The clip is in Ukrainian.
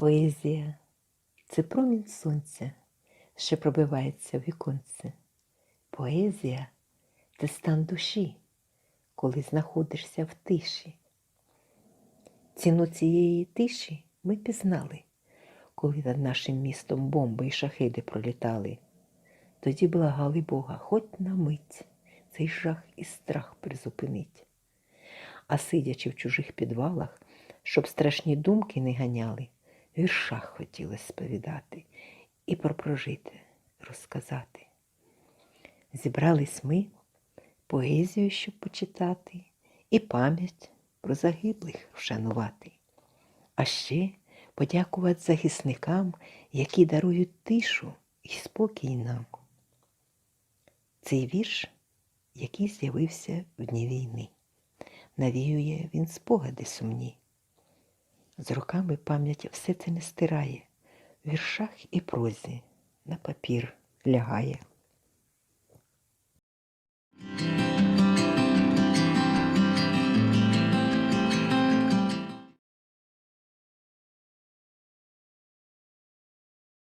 Поезія це промінь сонця, що пробивається в віконце. Поезія це стан душі, коли знаходишся в тиші. Ціну цієї тиші ми пізнали, коли над нашим містом бомби і шахиди пролітали. Тоді благали Бога, хоч на мить цей жах і страх призупинить. А сидячи в чужих підвалах, щоб страшні думки не ганяли, віршах хотілося сповідати і про прожите розказати. Зібрались ми поезію, щоб почитати, і пам'ять про загиблих вшанувати. А ще подякувати захисникам, які дарують тишу і спокій нам. Цей вірш, який з'явився в дні війни, навіює він спогади сумні. З роками пам'ять все це не стирає, в віршах і прозі на папір лягає.